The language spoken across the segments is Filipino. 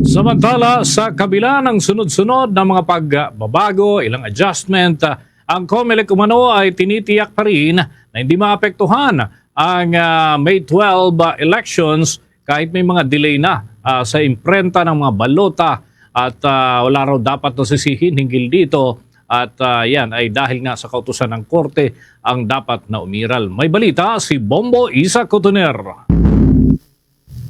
Samantala, sa kabila ng sunod-sunod na mga pagbabago, ilang adjustment, ah, ang COMELEC umano ay tinitiyak pa rin na hindi maapektuhan ang ah, May 12 ah, elections kahit may mga delay na sa imprenta ng mga balota at wala raw dapat nasisihin hinggil dito at ah, yan ay dahil nga sa kautusan ng korte ang dapat na umiral. May balita si Bombo Isa Cotoner.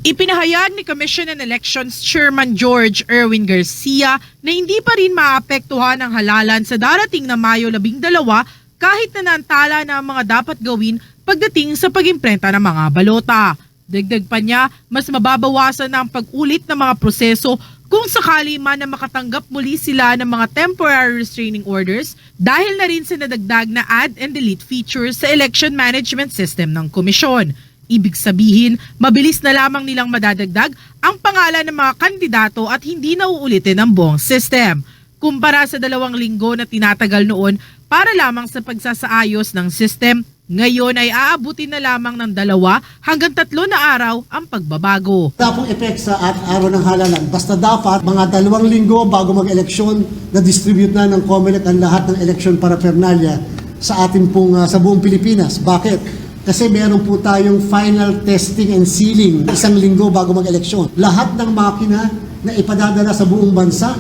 Ipinahayag ni Commission on Elections Chairman George Erwin Garcia na hindi pa rin maapektuhan ang halalan sa darating na Mayo 12 kahit na naantala na ang mga dapat gawin pagdating sa pag-imprenta ng mga balota. Dagdag pa niya, mas mababawasan na ang pag-ulit ng mga proseso kung sakali man na makatanggap muli sila ng mga temporary restraining orders dahil na rin sa nadagdag na add and delete features sa election management system ng komisyon. Ibig sabihin, mabilis na lamang nilang madadagdag ang pangalan ng mga kandidato at hindi na uulitin ang buong system. Kumpara sa dalawang linggo na tinatagal noon para lamang sa pagsasaayos ng system, ngayon ay aabutin na lamang ng dalawa hanggang tatlo na araw ang pagbabago. Wala pong effect sa at araw ng halalan. Basta dapat mga dalawang linggo bago mag-eleksyon, na-distribute na ng COMELEC ang lahat ng election paraphernalia sa atin pong ah, sa buong Pilipinas. Bakit? Kasi meron po tayong final testing and sealing isang linggo bago mag-eleksyon. Lahat ng makina na ipadadala sa buong bansa,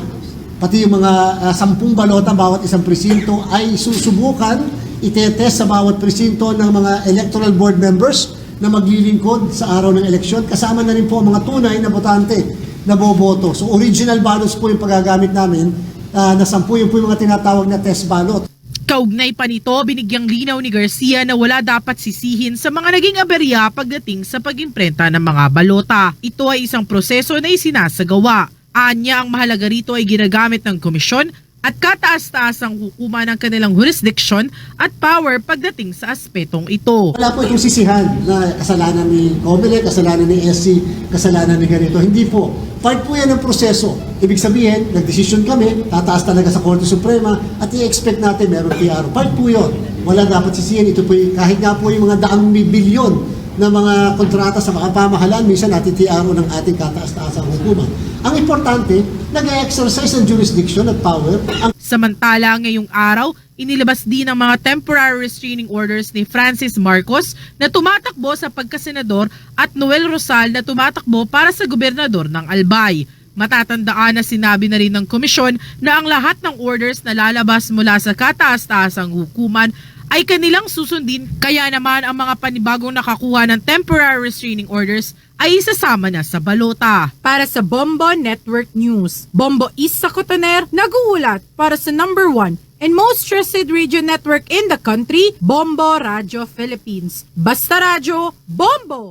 pati yung mga ah, sampung balota bawat isang presinto ay susubukan, itetest sa bawat presinto ng mga electoral board members na maglilingkod sa araw ng eleksyon. Kasama na rin po ang mga tunay na botante na boboto. So original ballots po yung pagagamit namin ah, na sampu yung po yung mga tinatawag na test ballot. Kaugnay pa nito, binigyang linaw ni Garcia na wala dapat sisihin sa mga naging aberya pagdating sa pag-imprenta ng mga balota. Ito ay isang proseso na isinasagawa. Anya ang mahalaga rito ay ginagamit ng komisyon at kataas-taas ang hukuman ng kanilang jurisdiction at power pagdating sa aspetong ito. Wala po itong sisihan na kasalanan ni Comelec, kasalanan ni SC, kasalanan ni ganito. Hindi po. Part po yan ng proseso. Ibig sabihin, nagdesisyon kami, tataas talaga sa Korte Suprema at i-expect natin meron PRO. Part po yun. Wala dapat sisihan. Ito po yung- kahit nga po yung mga daang bilyon na mga kontrata sa mga pamahalaan, minsan natin TRO ng ating kataas-taasang hukuman. Ang importante, nag-exercise ng jurisdiction at power ang Samantala, ngayong araw, inilabas din ang mga temporary restraining orders ni Francis Marcos na tumatakbo sa pagkasenador at Noel Rosal na tumatakbo para sa gobernador ng Albay. Matatandaan na sinabi na rin ng komisyon na ang lahat ng orders na lalabas mula sa kataas-taasang hukuman ay kanilang susundin kaya naman ang mga panibagong nakakuha ng temporary restraining orders ay isasama na sa balota. Para sa Bombo Network News, Bombo Isa Cotoner nag-uulat para sa number one and most trusted radio network in the country, Bombo Radio Philippines. Basta Radio, Bombo!